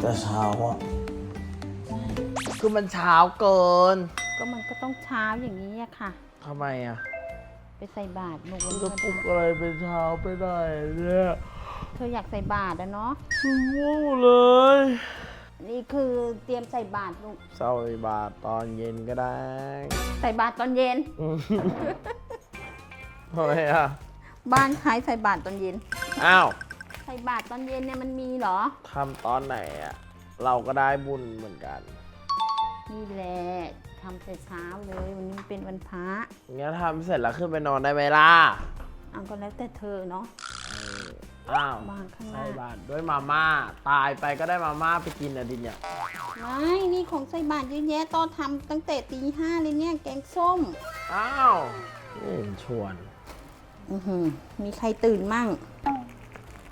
แต่เช้าอะคือมันเช้าเกินก็มันก็ต้องเช้าอย่างนี้อะค่ะ ทำไมอะไปใส่บาตรหนูมัวันนจะปลุกพระอะไรเป็นเช้าไปได้เนี่ยเธออยากใส่บาตรอะเนาะง่วงเลย นี่คือเตรียมใส่บาตรลูกเศร้าบาทตอนเย็นก็ได้ใส่บาตรตอนเย็นอืมทำไมอะบ้านใครใส่บาตรตอนเย็น อ้าว ใส่บาตรตอนเย็นเนี่ยมันมีเหรอ ทำตอนไหนอะเราก็ได้บุญเหมือนกันนี่แหละทำแต่เช้าเลยวันนี้เป็นวันพระงั้นทำเสร็จแล้วขึ้นไปนอนได้ไหมล่ะเอาก็แล้วแต่เธอเนาะอ้าววางข้างหใส่น้าบาทด้วยมาม่า ตายไปก็ได้มาม่าไปกินอะดิเนี่ยไม่นี่ของใส่บาตรเยอะแยะตอนทำตั้งแต่ตีห้าเลยเนี่ยแกงส้ม อ้าวไม่เห็นชวน อือหือมีใครตื่นมั่ง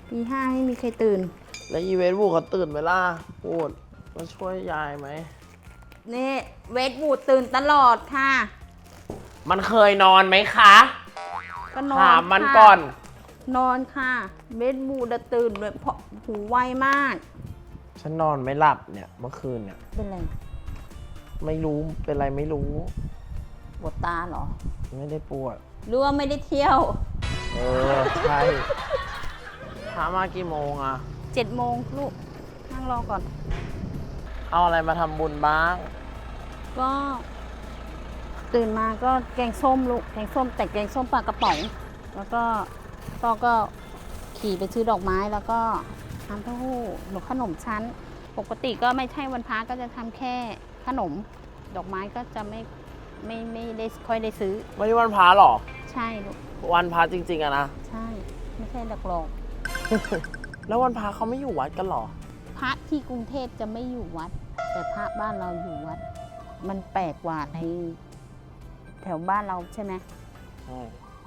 ตีห้าไม่มีใครตื่น แล้วอีเวนต์บุกเขาตื่นไหมล่ะพูดมาช่วยยายไหม นี่เวทบูดตื่นตลอดค่ะ มันเคยนอนไหมคะก็นอนถามมันค่ะก่อน นอนค่ะ เวทบูดอะตื่นเลยเพราะหูไวมาก ฉันนอนไม่หลับเนี่ยเมื่อคืนเนี่ย เป็นไรไม่รู้เป็นไรไม่รู้ ปวดตาเหรอ ไม่ได้ปวด หรือว่าไม่ได้เที่ยว เออ ใช่ พามากี่โมงอะเจ็ดโมงลูกนั่งรอก่อน เอาอะไรมาทำบุญบ้าง ก็ ตื่นมาก็แกงส้มลูกแกงส้มแต่แกงส้มปลากระป๋อง แล้วก็ก็ก็ขี่ไปซื้อดอกไม้แล้วก็น้ำเต้าหู้หรือขนมชั้น ปกติก็ไม่ใช่วันพระก็จะทำแค่ขนม ดอกไม้ก็จะไม่ไม่ไม่ได้ค่อยได้ซื้อวันนี้วันพระหรอใช่ลูกวันพระจริง ๆอะนะ ใช่ ไม่ใช่ดักหลอก แล้ววันพระเขาไม่อยู่วัดกันหรอ พระที่กรุงเทพจะไม่อยู่วัด แต่พระบ้านเราอยู่วัด มันแปลกกว่าในแถวบ้านเราใช่ไหมใช่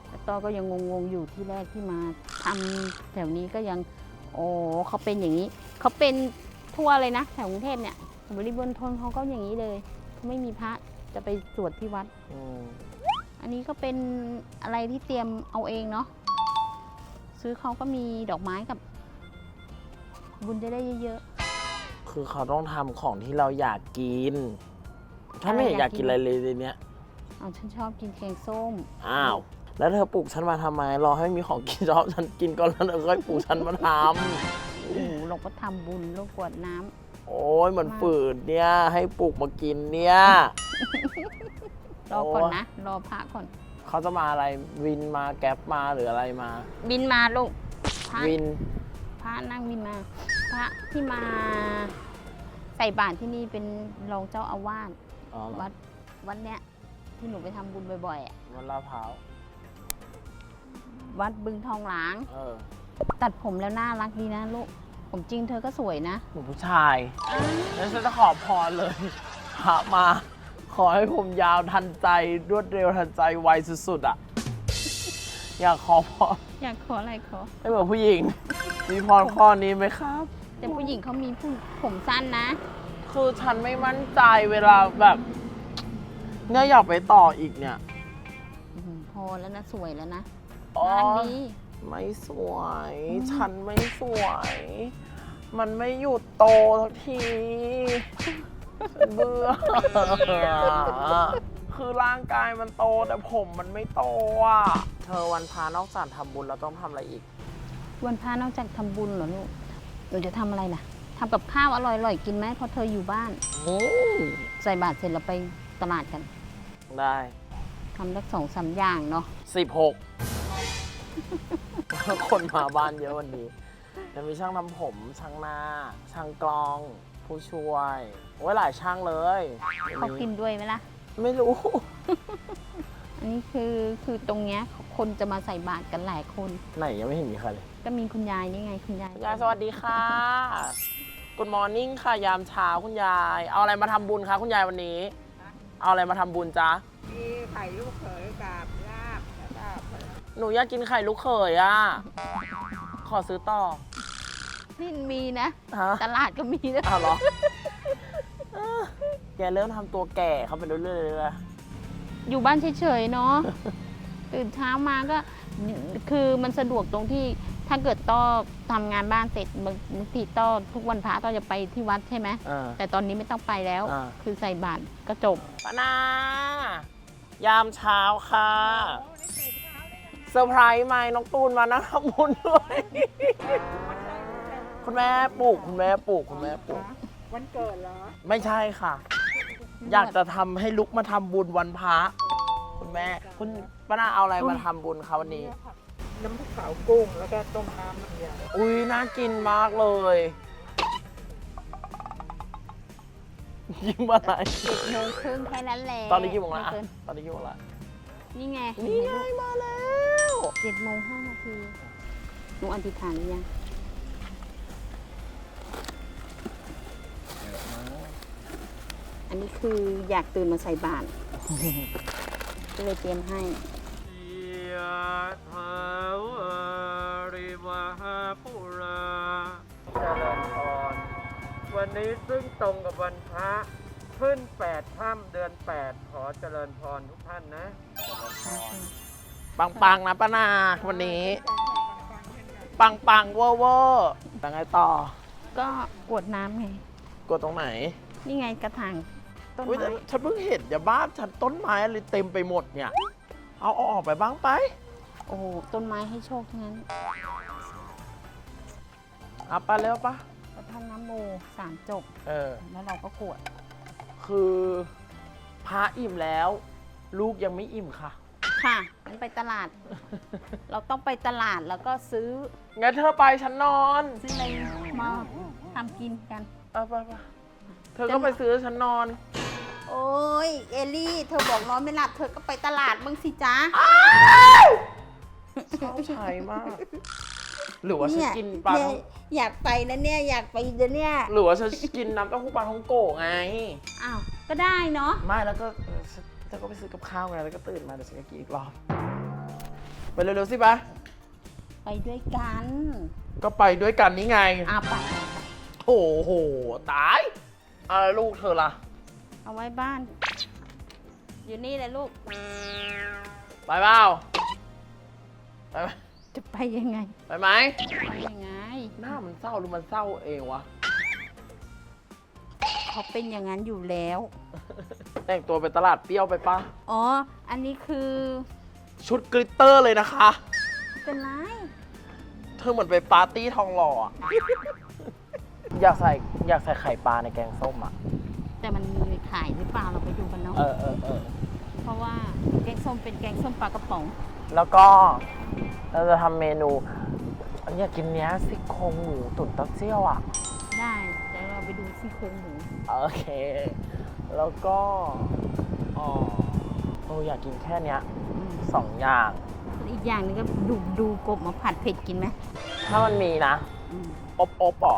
แต่ต้อก็ยังงงๆอยู่ที่แรกที่มาทำแถวนี้ก็ยังโอ้เขาเป็นอย่างนี้เขาเป็นทั่วเลยนะแถวกรุงเทพเนี่ยบริบนทนเขาก็อย่างนี้เลยเขาไม่มีพระจะไปสวดที่วัดอืมอันนี้ก็เป็นอะไรที่เตรียมเอาเองเนาะ ซื้อเขาก็มีดอกไม้กับ บุญจะได้เยอะคือเขาต้องทำของที่เราอยากกิน ถ้าไม่เห็นอยากกอะอายกิกินนอะไรเลยในเนี้ย ๆเอาฉันชอบกินแกงส้ม อ้าว แล้วเธอปลุกฉันมาทำไม รอให้มีของกินชอบฉันกินก่อนแล้วเธอค่อยปลุกฉันมาทโอ้โหเราก็ทำบุญเรากรวดน้ำำโอ้ยเหมือนฝืนเนี่ย ให้ปลุกมากินเนี่ย รอก่อนโอ้นะ รอพระก่อน เขาจะมาอะไรวินมาแก๊ปมาหรืออะไรมา บินมาลูกพระวินพระนั่งบินมา พระที่มา ใส่บาตรที่นี่เป็นรองเจ้าอาวาสอ๋อเหรอวัดวัดเนี้ยที่หนูไปทำบุญบ่อยๆอะวันลาดพร้าววัดบึงทองหลาง เออตัดผมแล้วน่ารักดีนะลูก ผมจริงเธอก็สวยนะ หนูผู้ชายแล้วฉันจะขอพรเลยพระมาข อให้ผมยาวทันใจรวดเร็วทันใจไวสุดๆอะ อยากขอพรอยากขออะไรขอ ให้เหมือนผู้หญิง มีพรข้อนี้ไหมครับ แต่ผู้หญิงเขามีผู้ผมสั้นนะ คือฉันไม่มั่นใจเวลาแบบเนี่ยอยากไปต่ออีกเนี่ยอื้อหือพอแล้วนะสวยแล้วนะอ๋อ น่ารักดีไม่สวยอืมฉันไม่สวย มันไม่หยุดโตสักทีฉัน เบื่อ คือร่างกายมันโตแต่ผมมันไม่โตอะ เธอวันพานอกจากทำบุญเราต้องทำอะไรอีก วันพระนอกจากทำบุญเหรอลูกหนูจะทำอะไรล่ะทำกับข้าวอร่อยๆกินไหมเพราะเธออยู่บ้านอืมใส่บาตรเสร็จเราไปตลาดกันได้ ทำได้สองสามอย่างเนาะสิบหกคนมาบ้านเยอะวันนี้จะมีช่างทำผม ช่างหน้า ช่างกลอง ผู้ช่วย โอ้ยหลายช่างเลยเขากินด้วยไหมล่ะ ไม่รู้ อันนี้คือคือตรงเนี้ยคนจะมาใส่บาตรกันหลายคน ไหนยังไม่เห็นมีใครเลยก็มีคุณยายนี่ไงคุณยายคุณยายสวัสดีค่ะ Good morning ค่ะยามเช้าคุณยาย เอาอะไรมาทำบุญคะคุณยายวันนี้ เอาอะไรมาทำบุญจ๊ะมีไข่ลูกเขยกับลาบแล้วก็ผลหนูอยากกินไข่ลูกเขยอะ ขอซื้อต่อนี่มีนะ ฮะตลาดก็มีนะ อ้าวเหรอเออ แกเริ่มทำตัวแก่เข้าไปเรื่อยๆเลยนะอยู่บ้านเฉยๆเนาะ ตื่นเช้ามาก็คือมันสะดวกตรงที่ถ้าเกิดต้อทำงานบ้านเสร็จบางบางทีต้อทุกวันพระต้อจะไปที่วัดใช่ไหมอ่า แต่ตอนนี้ไม่ต้องไปแล้ว อ่า คือใส่บาตรก็จบ ปานายามเช้าค่ะเซอร์ไพรส์ไหมน้องตูนมานั่งทำบุญด้วย คุณแม่ปลูกคุณแม่ปลูกคุณแม่ปลูกวันเกิดเหรอ ไม่ใช่ค่ะ อยากจะทำให้ลุกมาทำบุญวันพระคุณแม่ คุณป้านาเอาอะไรมาทำบุญคะวันนี้ น้ำพริกเผากุ้งแล้วก็ต้มน้ำน้ำยาอุ้ยน่ากินมากเลย ยิ้มอะไรเจ็ดโมงครึ่งแค่นั้นแหละตอนนี้กี่โมงละไเกินตอนนี้กี่โมงละนี่ไงนี่ไงมาแล้ว เจ็ดโมงห้านาทีหนูอธิษฐานหรือยัง อันนี้คืออยากตื่นมาใส่บาตรก็เลยเตรียมให้ยะถาวาริวหาปุราเจริญพรวันนี้ซึ่งตรงกับวันพระขึ้นแปดค่ำเดือนแปดขอเจริญพรทุกท่านนะ ปังปังๆนะป้านาวันนี้ปังปังๆเวอร์เวอร์ยังไงต่อ ก็กรวดน้ำไง กดตรงไหน นี่ไงกระถาง ต้นอุ๊ยไม้ฉันเพิ่งเห็นอย่าบ้านฉันต้นไม้อะไรเต็มไปหมดเนี่ย เอาเอาออกไปบ้างไป โอ้โหต้นไม้ให้โชคทั้งนั้นเอาไปเร็วปะแล้วท่านน้ำโมสามจบ เออ แล้วเราก็กรวดคือพระอิ่มแล้ว ลูกยังไม่อิ่มค่ะ ค่ะงั้นไปตลาด เราต้องไปตลาดแล้วก็ซื้อ งั้นเธอไปฉันนอนซื้ออะไรมาทำกินกัน เอาไปไปเธอก็ไปซื้อฉันนอน โอ้ยเอลี่ เธอบอกนอนไม่หลับ เธอก็ไปตลาดบ้างสิจ๊ะ ชอบใช้มาก หรือว่าฉันกินปลาท่องอยากไปนะเนี่ย อยากไปเดี๋ยวเนี่ย หรือว่าฉันกินน้ำเต้าหู้ปลาท่องโกะไง อ้าว ก็ได้เนาะ ไม่แล้วก็เออฉันฉันก็ไปซื้อกับข้าวไงแล้วก็ตื่นมาเดี๋ยวฉันก็กินอีกรอบ ไปเร็วๆสิปะไปด้วยกัน ก็ไปด้วยกันนี่ไงอ้าวไป โอ้โห ตายอะไรลูกเธอล่ะ เอาไว้บ้าน อยู่นี่แหละลูก ไปเปล่าไปไหมจะไปยังไง ไปไหมไปยังไง หน้ามันเศร้าหรือมันเศร้าเองวะ เขาเป็นอย่างนั้นอยู่แล้ว แต่งตัวไปตลาดเปรี้ยวไปปะอ๋อ อันนี้คือชุดกลิตเตอร์เลยนะคะเป็นไร เธอเหมือนไปปาร์ตี้ทองหล่ออะ อยากใส่อยากใส่ไข่ปลาในแกงส้มอะ แต่มันมีขายหรือเปล่าเราไปดูกันเนาะเออเออเออเพราะว่าแกงส้มเป็นแกงส้มปลากระป๋องแล้วก็เราจะทำเมนูอยากกินเนี้ยซี่โครงหมูตุ๋นเต้าเจี้ยวอะ ได้แต่เราไปดูซี่โครงหมูโอเค แล้วก็อ๋อโอ้อยากกินแค่เนี้ยอืมสองอย่างอีกอย่างหนึงก็ดูดูกบมาผัดเผ็ดกินไหมถ้ามันมีนะ อืมอบอบๆอ๋อ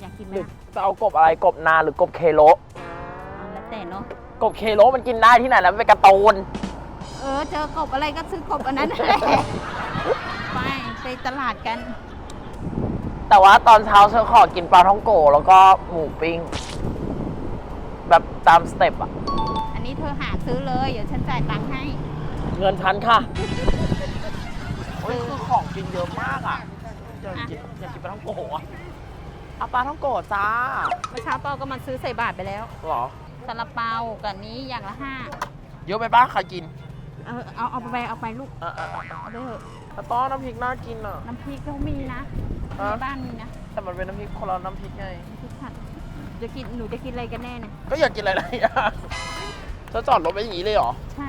อยากกินไหมหรือล่ะจะเอากบอะไรกบนาหรือกบเคโลเอา แล้วแต่เนาะกบเคโลมันกินได้ที่ไหนแล้วมันเป็นการ์ตูนเออเจอกบอะไรก็ซื้อกบอันนั้นแหละไปไปตลาดกันแต่ว่าตอนเช้าเธอขอกินปลาท่องโกะแล้วก็หมูปิ้ง แบบตามสเต็ปอะอันนี้เธอหาซื้อเลยเดี๋ยวฉันจ่ายตังค์ให้ เงินฉันค่ะโอ้ยคือของกินเยอะมากอะอยากกินอยากกินปลาท่องโกะอะเอาปลาท่องโกะจ้าเมื่อเช้าเปาก็มาซื้อใส่บาทไปแล้วเหรอ ซาลาเปากับนี้อย่างละห้าเยอะไปป้าใครกินเออเอาเอาไปเอาไปลูกเออเออเออเอาไปเถอะแต่ต้อนน้ำพริกน่ากินอะน้ำพริกเขามีนะฮะในบ้านมีนะแต่มันเป็นน้ำพริกคนละน้ำพริกไง น้ำพริกผัดจะกินหนูจะกินอะไรกันแน่เนี่ยก็อยากกินอะไรๆอะเธอจอดรถไว้อย่างนี้เลยเหรอใช่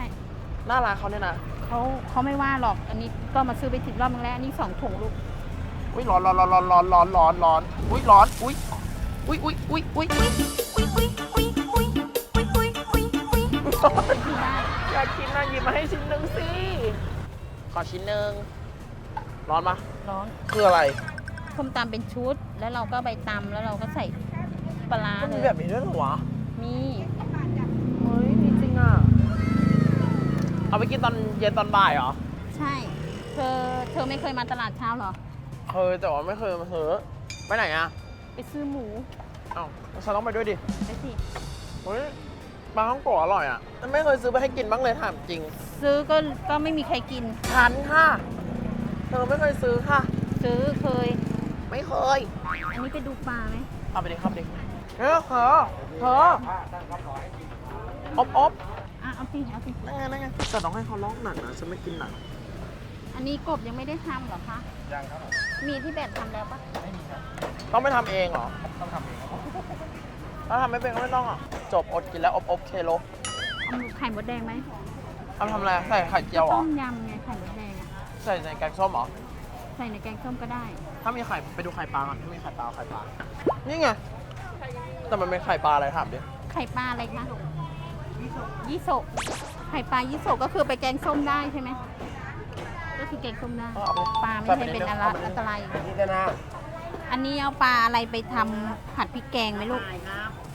หน้าร้านเขาเนี่ยนะเขาเขาไม่ว่าหรอกอันนี้ก็มาซื้อไปสิบรอบนึงแล้วอันนี้สองถุงลูกอุ้ยร้อนร้อนร้อนร้อนร้อนร้อนร้อนร้อนอุ้ยร้อนอุ้ยอุ้ยอุ้ยอุ้ยอุ้ยที่บ้าน อยากกินนะหยิบมาให้ชิ้นหนึ่งสิ ขอชิ้นหนึ่งร้อนปะร้อนคืออะไรส้มตำเป็นชุด แล้วเราก็ใบตำแล้วเราก็ใส่ปลาร้ามันเลมียแบบนี้ด้วยเหรอวะมีเฮ้ยมีจริงอะ เอาไปกินตอนเย็นตอนบ่ายเหรอ ใช่ เธอเธอไม่เคยมาตลาดเช้าเหรอ เคยแต่ว่าไม่เคยมาซื้อไปไหนอะไปซื้อหมูเอ้าฉันต้องไปด้วยดิ ไปสิ เฮ้ย ปลาท่องโกะอร่อยอะฉันไม่เคยซื้อไปให้กินบ้างเลยถามจริงซื้อก็ก็ไม่มีใครกิน ฉันค่ะเธอไม่เคยซื้อค่ะ ซื้อเคย ไม่เคยอันนี้ไปดูปลาไหมเอาไปดิครับดิเออเธอเธออบอบอะเอาสิเอาสินั่นไงนั่นไงแต่ต้องให้เขาลอกหนังนะฉันไม่กินหนังอันนี้กบยังไม่ได้ทำเหรอคะยังครับผมมีที่แบบทำแล้วปะไม่มีครับต้องไม่ทำเองเหรอต้องทำเองครับ ถ้าทำไม่เป็นก็ไม่ต้องอะ จบอดกินแล้วอบอบเคโลเอาไข่มดแดงไหมเอาทำอะไรใส่ไข่เจียวเหรต้อมยำไงไข่มดแดงอะใส่ในแกงส้มเหรอ ใส่ในแกงส้มก็ได้ ถ้ามีไข่ไปดูไข่ปลาก่อนถ้ามีไข่ปลาเอาไข่ปลา นี่ไง แต่มันเป็นไข่ปลาอะไรถามดิ ไข่ปลาอะไรคะยี่โสกไข่ปลายี่โสกก็คือไปแกงส้มได้ใช่ไหมก็คือแกงส้มได้เออเอาไปปลาไม่ใส่ใช่ไปเป็นนิดนึงอะไรเอาไปนิดนึงอันตราย นี่จะนะ อันนี้เอาปลาอะไรไปทำผัดพริกแกงไหมลูก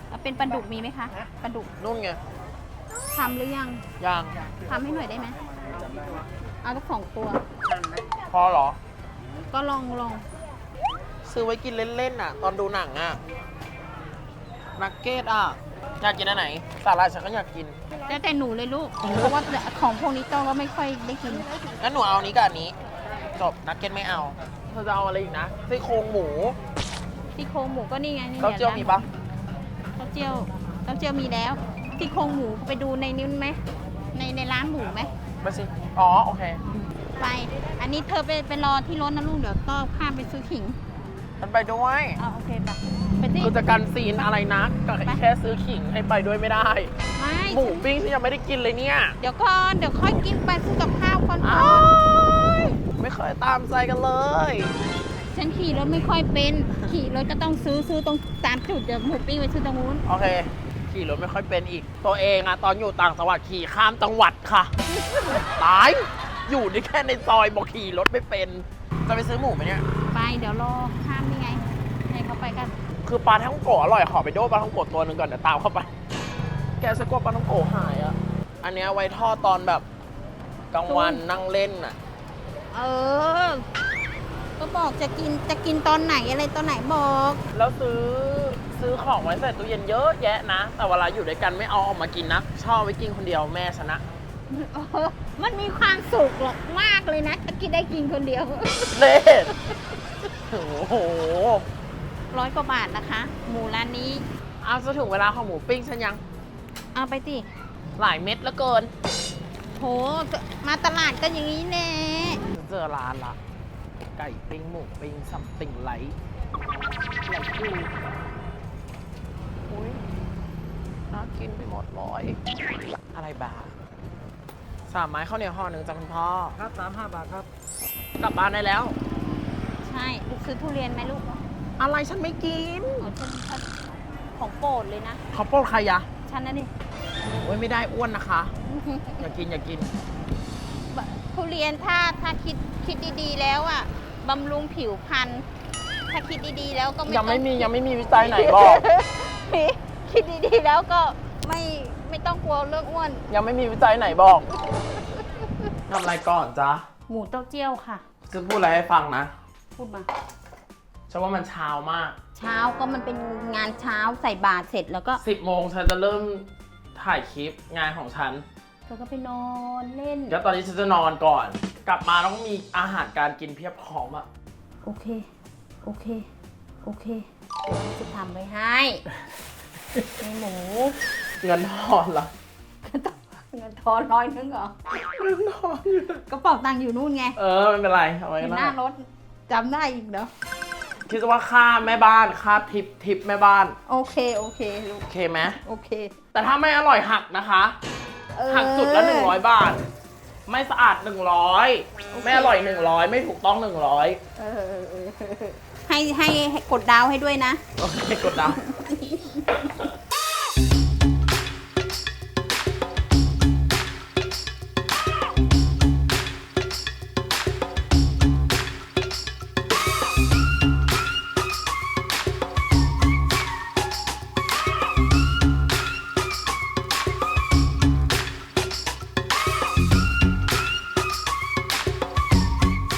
เอาเป็นปลาดุกมีไหมคะปลาดุกนู่นไงทำหรือยังย่างทำให้หน่อยได้ไหมเอาสักสองตัว พอเหรอ ก็ลองลองซื้อไว้กินเล่นๆอะ ตอนดูหนังอะนักเก็ตอะ อยากกินอันไหน สาหร่ายฉันก็อยากกิน แล้วแต่หนูเลยลูก เพราะว่าของพวกนี้ต้องก็ไม่ค่อยได้กินงั้นหนูเอาอันนี้กับอันนี้ จบนักเก็ตไม่เอา เธอจะเอาอะไรอีกนะซี่โครงหมูที่โครงหมูก็นี่ไงนี่เต้าเจี้ยวมีปะเต้าเจี้ยวเต้าเจี้ยวมีแล้วที่โครงหมูไปดูในนิ้วไหมในในร้านหมูไหมมาสิอ๋อโอเค ไป อันนี้เธอไปไปรอที่รถนะลูกเดี๋ยวก็ข้ามไปซื้อขิงมันไปด้วยอ่าโอเคไปไปที่คือจะกันซีนอะไรนักก็ไป แค่ซื้อขิงให้ไปด้วยไม่ได้ ไม่หมูปิ้งที่ยังไม่ได้กินเลยเนี่ย เดี๋ยวก่อนเดี๋ยวค่อยกินไปซื้อกับข้าวก่อนอ้าย ไม่เคยตามใจกันเลย ฉันขี่รถไม่ค่อยเป็น ขี่รถก็ต้องซื้อซื้อตรงตามจุดเดี๋ยวหมูปิ้งไปซื้อตรงนู้นโอเค ขี่รถไม่ค่อยเป็นอีก ตัวเองอะตอนอยู่ต่างจังหวัดขี่ข้ามจังหวัดค่ะ ตาย อยู่ในแค่ในซอยบอกขี่รถไม่เป็น จะไปซื้อหมูไหมเนี่ย ไปเดี๋ยวรอข้ามนี่ไงให้เขาไปกัน คือปลาท่องโกะอร่อยขอไปโดปลาท่องโกะตัวหนึ่งก่อนเดี๋ยวตามเข้าไป แกสกลัวปลาท่องโกะหายอะอันเนี้ยไว้ทอดตอนแบบกลางวันนั่งเล่นอะ เออ ก็บอกจะกินจะกินตอนไหนอะไรตอนไหนบอก แล้วซื้อซื้อของไว้ใส่ตู้เย็นเยอะแยะนะ แต่เวลาอยู่ด้วยกันไม่เอาออกมากินนะ ชอบไว้กินคนเดียวแม่ชนะ เออมันมีความสุขหรอกมากเลยนะถ้ากินได้กินคนเดียว เล่โอ้โหร้อยกว่าบาทนะคะ หมูร้านนี้ เอาจะถึงเวลาของหมูปิ้งฉันยัง เอาไปสิหลายเม็ดแล้วเกิน โหก็มาตลาดก็อย่างนี้แน่ เจอร้านละ ไก่ปิ้งหมูปิ้งซัมติงไลท์ไหลคูอุ้ยน่ากินไปหมดเลยอะไรบ้าสามไม้ข้าวเหนียวห่อหนึ่งจากคุณพ่อ ครับสามห้าบาทครับ กลับบ้านได้แล้ว ใช่ลูกซื้อทุเรียนไหมลูกอะไรฉันไม่กินเอาฉันฉันของโปรดเลยนะ เขาโปรดใครยะฉันนะนี่โอ้ยไม่ได้อ้วนนะคะ อย่ากินอย่ากิน ทุเรียนถ้าถ้าคิดคิดดีๆ แล้วอะบำรุงผิวพรรณถ้าคิดดีๆ แล้วก็ไม่ยังไม่ต้องมียังไม่มีวิจัยไหนบอกคิดดีๆ แล้วก็ไม่ไม่ต้องกลัวเรื่องอ้วน ยังไม่มีวิจัยไหนบอกทำอะไรก่อนจ๊ะหมูเต้าเจี้ยวค่ะ จะพูดอะไรให้ฟังนะพูดมาฉันว่ามันเช้ามาก เช้าก็มันเป็นงานเช้าใส่บาตรเสร็จแล้วก็ 10โมงฉันจะเริ่มถ่ายคลิปงานของฉันเธอก็ไปนอนเล่น แล้วตอนนี้ฉันจะนอนก่อน กลับมาต้องมีอาหารการกินเพียบพร้อมอะโอเค โอเค โอเคเดี๋ยวจะทำไว้ให้ในหมูเงินทอนละเงินทอนร้อยนึงเหรอเงินทอนอยู่กระเป๋าตังค์อยู่นู่นไง เออไม่เป็นไรเอาไว้อยู่ก็หได้น้ารถจำได้อีกเนาะคิดว่าค่าแม่บ้านค่าทิปทิปแม่บ้าน โอเค โอเคลูกโอเคไหมโอเค แต่ถ้าไม่อร่อยหักนะคะ เออ หักจุดละหนึ่งร้อยบาท ไม่สะอาดหนึ่งร้อยโอเคไม่อร่อยหนึ่งร้อยไม่ถูกต้องหนึ่งร้อยเออเออเออให้ให้ให้กดดาวให้ด้วยนะ โอเคกดดาว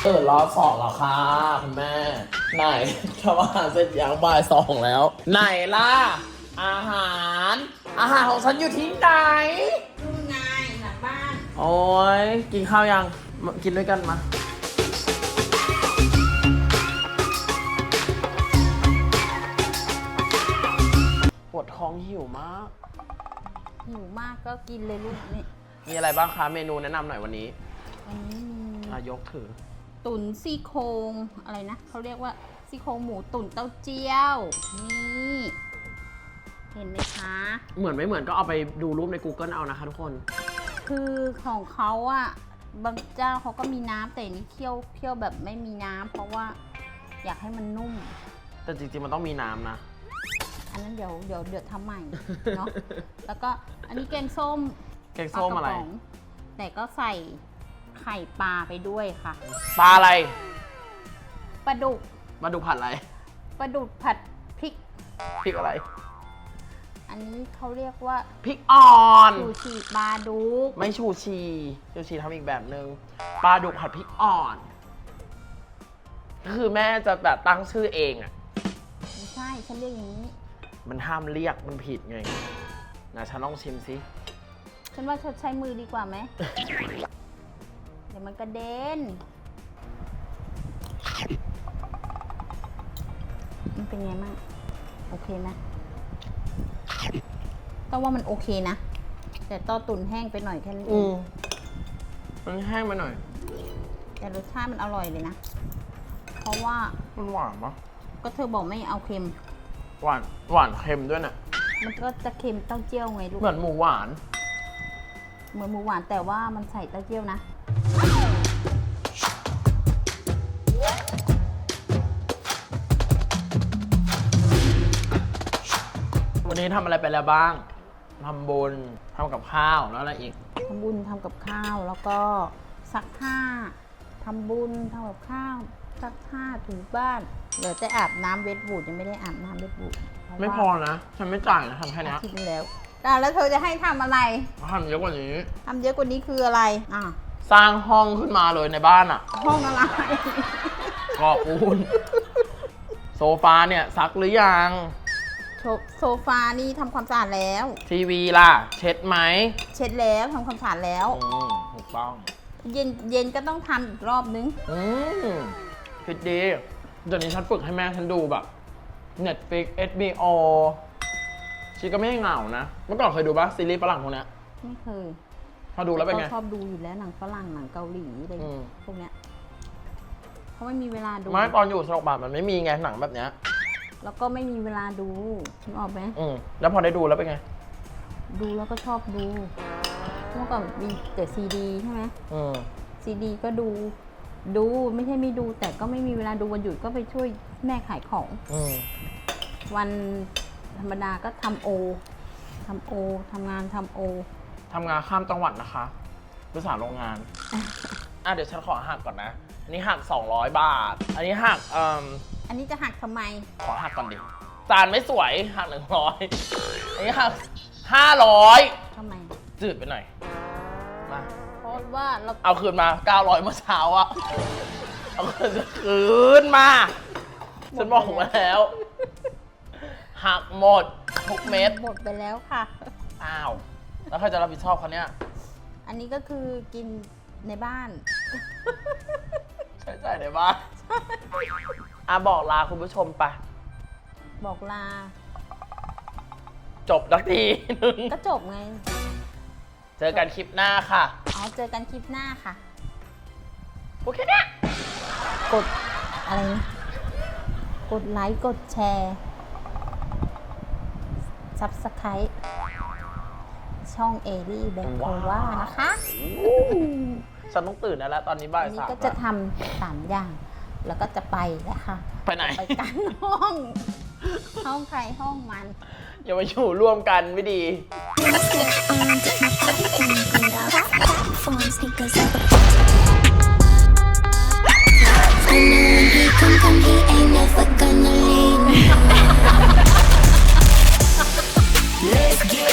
เปิดรอบสองแล้วค่ะคุณแม่ ไหนทำอาหารเสร็จยังบ่ายสองแล้ว ไหนล่ะ อาหาร อาหารของฉันอยู่ที่ไหนนู่ไงหลังบ้าน โอ้ยกินข้าวยังกินด้วยกันมา ปวดท้องหิวมาก หิวมากก็กินเลยลูกนี่ มีอะไรบ้างคะ เมนูแนะนำหน่อยวันนี้ วันนี้มียกถือ ตุ๋นซี่โครงอะไรนะเขาเรียกว่าซี่โครงหมูตุ๋นเต้าเจี้ยว นี่เห็นไหมคะ เหมือนไม่เหมือนก็เอาไปดูรูปใน Google เอานะคะทุกคน คือของเขาอะบางเจ้าเขาก็มีน้ำแต่อันนี้เคี่ยวเคี่ยวแบบไม่มีน้ำเพราะว่าอยากให้มันนุ่ม แต่จริงๆมันต้องมีน้ำนะ อันนั้นเดี๋ยวเดี๋ยวเดือดทำใหม่เนาะ แล้วก็อันนี้แกงส้มแกงส้มอะไรปลากป๋งแต่ก็ใส่ ไข่ปลาไปด้วยค่ะปลาอะไรปลาดุกมาดูผัดอะไรปลาดุกผัดพริก พริกอะไรอันนี้เขาเรียกว่าพริกอ่อนชูชีปลาดุกไม่ชูชีชูชีทำอีกแบบนึงปลาดุกผัดพริกอ่อนคือแม่จะแบบตั้งชื่อเองอะไม่ใช่ฉันเรียกอย่างนี้ มันห้ามเรียกมันผิดไงนะฉันลองชิมสิฉันว่าเธอใช้มือดีกว่าไหม เดี๋ยวมันกระเด็น มันเป็นไงบ้างโอเคไหมต้องว่ามันโอเคนะ แต่ต้อตุนแห้งไปหน่อยแค่นั้นเออืงมมันแห้งไปหน่อย แต่รสชาติมันอร่อยเลยนะ เพราะว่ามันหวานปะก็เธอบอกไม่เอาเค็ม หวาน หวานเค็มด้วยน่ะมันก็จะเค็มเต้าเจี้ยวไงลูก เหมือนหมูหวาน เหมือนหมูหวานแต่ว่ามันใส่เต้าเจี้ยวนะ วันนี้ทำอะไรไปแล้วบ้างทำบุญทำกับข้าวแล้วอะไรอีก ทำบุญทำกับข้าวแล้วก็ซักผ้าทำบุญทำกับข้าวซักผ้าถูบ้านเหลือแต่อาบน้ำเวทบูดยังไม่ได้อาบน้ำเวทบูดเพราะว่าไม่พอนะ ฉันไม่จ่ายนะทำแค่เนี้ยอาทิตย์นึงแล้วอะแล้วเธอจะให้ทำอะไรทำเยอะกว่านี้ ทำเยอะกว่านี้คืออะไรอะสร้างห้องขึ้นมาเลยในบ้านอะ ห้องอะไร ก่อปูน โซฟาเนี่ยซักหรือยัง โซโซฟานี่ทำความสะอาดแล้ว ทีวีล่ะ เช็ดไหมเช็ดแล้วทำความสะอาดแล้ว อืมถูกต้อง เย็นเย็นก็ต้องทำอีกรอบนึง อืมคิดดีเดี๋ยวนี้ฉันฝึกให้แม่ฉันดูแบบ Netflix HBO ชีก็ไม่ให้เหงานะ เมื่อก่อนเคยดูปะซีรีส์ฝรั่งพวกเนี้ยไม่เคยพอดูแล้วเป็นไง ก็ชอบดูอยู่แล้วหนังฝรั่งหนังเกาหลีอะไรอืม พวกเนี้ยเพราะไม่มีเวลาดู ไม่ตอนอยู่สนกบาทมันไม่มีไงหนังแบบเนี้ย แล้วก็ไม่มีเวลาดูนึกออกไหมอืมแล้วพอได้ดูแล้วเป็นไง ดูแล้วก็ชอบดูเมื่อก่อนมีแต่ซีดีใช่ไหมอืมซีดีก็ดู ดูไม่ใช่ไม่ดู แต่ก็ไม่มีเวลาดูวันหยุดก็ไปช่วยแม่ขายของ อืมวันธรรมดาก็ทำโอทำโอทำงานทำโอ ทำงานข้ามจังหวัดนะคะบริษัทโรงงาน อะเดี๋ยวฉันขอหักก่อนนะ อันนี้หัก 200 บาท อันนี้หักเอ่ม อันนี้จะหักทำไม ขอหักก่อนดิจานไม่สวยหักหนึ่งร้อยอันนี้หักห้าร้อยทำไม จืดไปหน่อย มา เพราะว่าเราเอาคืนมา900เมื่อเช้าอะเอาคืนคืนมา ฉันบอกมาแล้ว หักหมดทุกเม็ดหมดไปแล้วค่ะ อ้าว แล้วใครจะรับผิดชอบเขาเนี่ยอันนี้ก็คือกินในบ้าน ใช้จ่ายในบ้าน อะบอกลาคุณผู้ชมไป บอกลา จบสักทีหนึงก็จบไง เจอกันคลิปหน้าค่ะเอาเจอกันคลิปหน้าค่ะ โอเคเนี่ยกดอะไรนะกดไลค์ กดแชร์ซับสไครต์ช่องเอรี่แบงโคว่านะคะ ฉันต้องตื่นแล้วตอนนี้บ่ายอันนี้สามก็จะทำสามอย่าง แล้วก็จะไปนะคะไปไหน ไปกันห้อง ห้องใครห้องมัน อย่ามาอยู่ร่วมกันไม่ดี Let's get